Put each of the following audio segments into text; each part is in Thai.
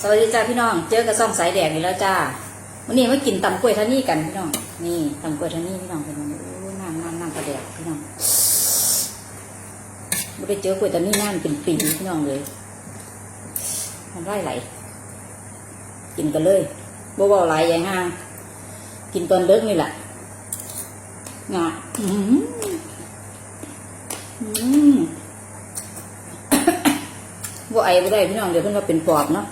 สวัสดีจ้าพี่น้อง เจอกับซ่องสายแดงอีกแล้วจ้าวันนี้มากินตำกล้วยท่านี่กันพี่น้อง นี่ตำกล้วยท่านี่พี่น้องเป็นยังไงโอ้น้ำน้ำน้ำกระแดกพี่น้องไม่ได้เจอกล้วยท่านี่น้ำเป็นปีพี่น้องเลยมันไร่ไหล กินกันเลยบ่บ่หลายใหญ่ห้าง กินตอนเลิกนี่แหละงะอืมอืมบ่ไอบ่ได้พี่น้องเดี๋ยวเพิ่นว่าเป็นปอบเนาะ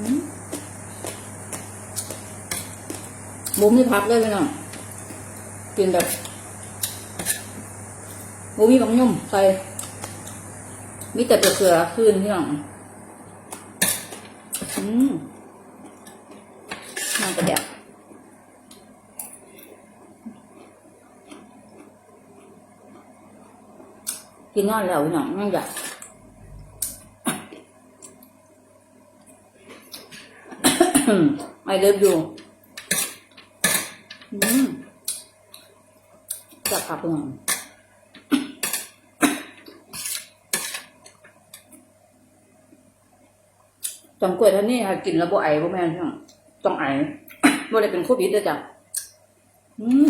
อืมบุมีพักเลยพี่น้องกินแบบบุมีบางยุ่มใส่มีแต่เกลือคืนพี่น้องอืมน่าจะเดี๋ยวกินนอนแล้วพี่น้องนั่งอยาก I love you จับขับพี่น้องจำกล้วยท่านนี่ค่ะกินแล้วบ่ไอบ่แม่นพี่น้องต้องไอบ่ได้เป็นโควิดเด้อจ้ะอืม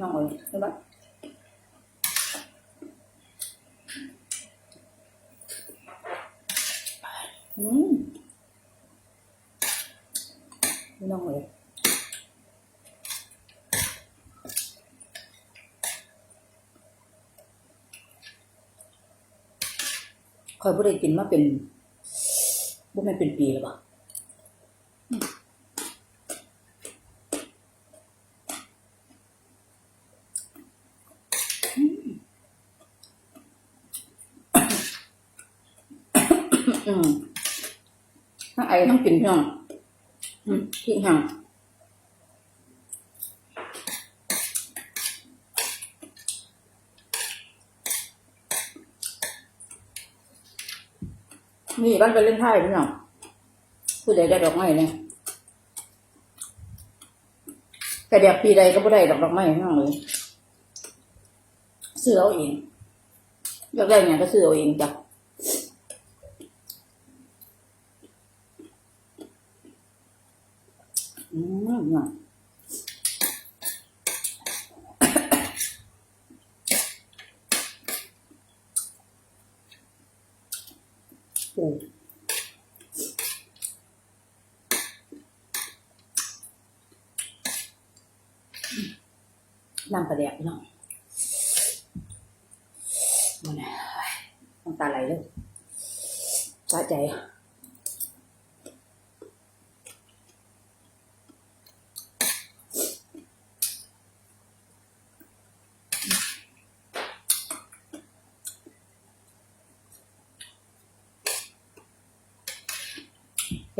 น้องเอ้ยใช่ปะ อืมน้องเอ้ยคอยบ่ได้กินมาเป็นบ่แม่นเป็นปีแล้วปะอืม ทั้งไอทั้งกลิ่นพี่น้องพริกแห้งนี่บ้านไปเล่นไพ่พี่น้องผู้ใดได้ดอกไม้เนี่ยแต่เดียวปีใดก็ไม่ได้ดอกดอกไม้พี่น้องเลยซื้อเอาเองอยากได้เนี่ยก็ซื้อเอาเองจ้ะ อืมน่ะโอ้น้ำปลาแดกพี่น้องมันน่ะน้ำตาไหล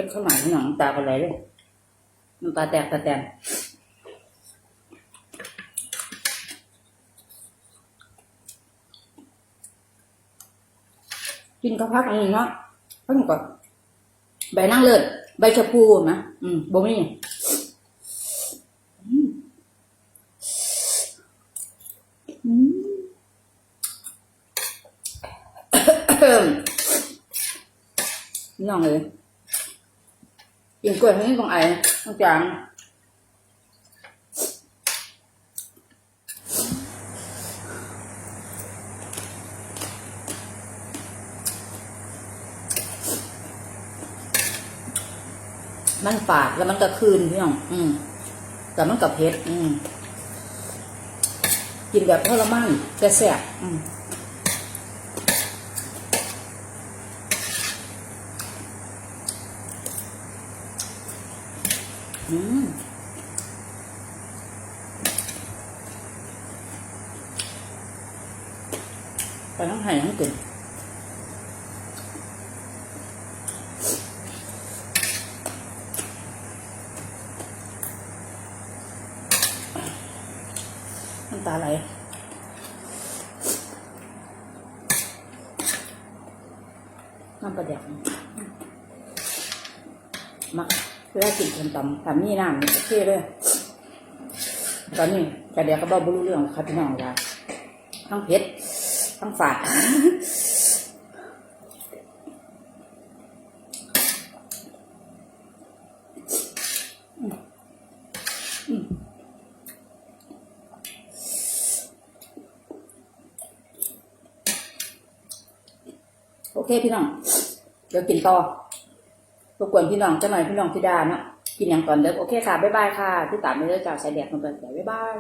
เลยสะใจเป็นข้าวหมาหนังตาอะไรเลยน้ำตาแตกตาแตนกินข้าวพักอันนี้เนาะพักหนึ่งก่อนใบนั่งเลิศใบชะพูนะอืมบ่มีน้องเลย กินกล้วยให้นี่ตรงไอ้ตรงจางมันฝาดแล้วมันก็คืนพี่น้อง อืมแต่มันกับเพชรอืม กินแบบทรมานแต่แสบอืม อืมไปทั้งไห่ทั้งกลิ่น น้ำตาไหลน้ำปลาแดกมักเวลากินคนตำตำนี่น้ำโอเคเลยตอนนี้กระเดียก็บอกบรู้เรื่องครับพี่น้องว่าทั้งเผ็ดทั้งฝาดโอเคพี่น้อง เดี๋ยวกินต่อ ทุกวนพี่น้องจะหน่อยพี่น้องพี่ดาเนาะกินอย่างก่อนเด้อโอเคค่ะบ๊ายบายค่ะที่ตามไปเรื่อยจาใสายแดดมาเปิดบ๊ายบาย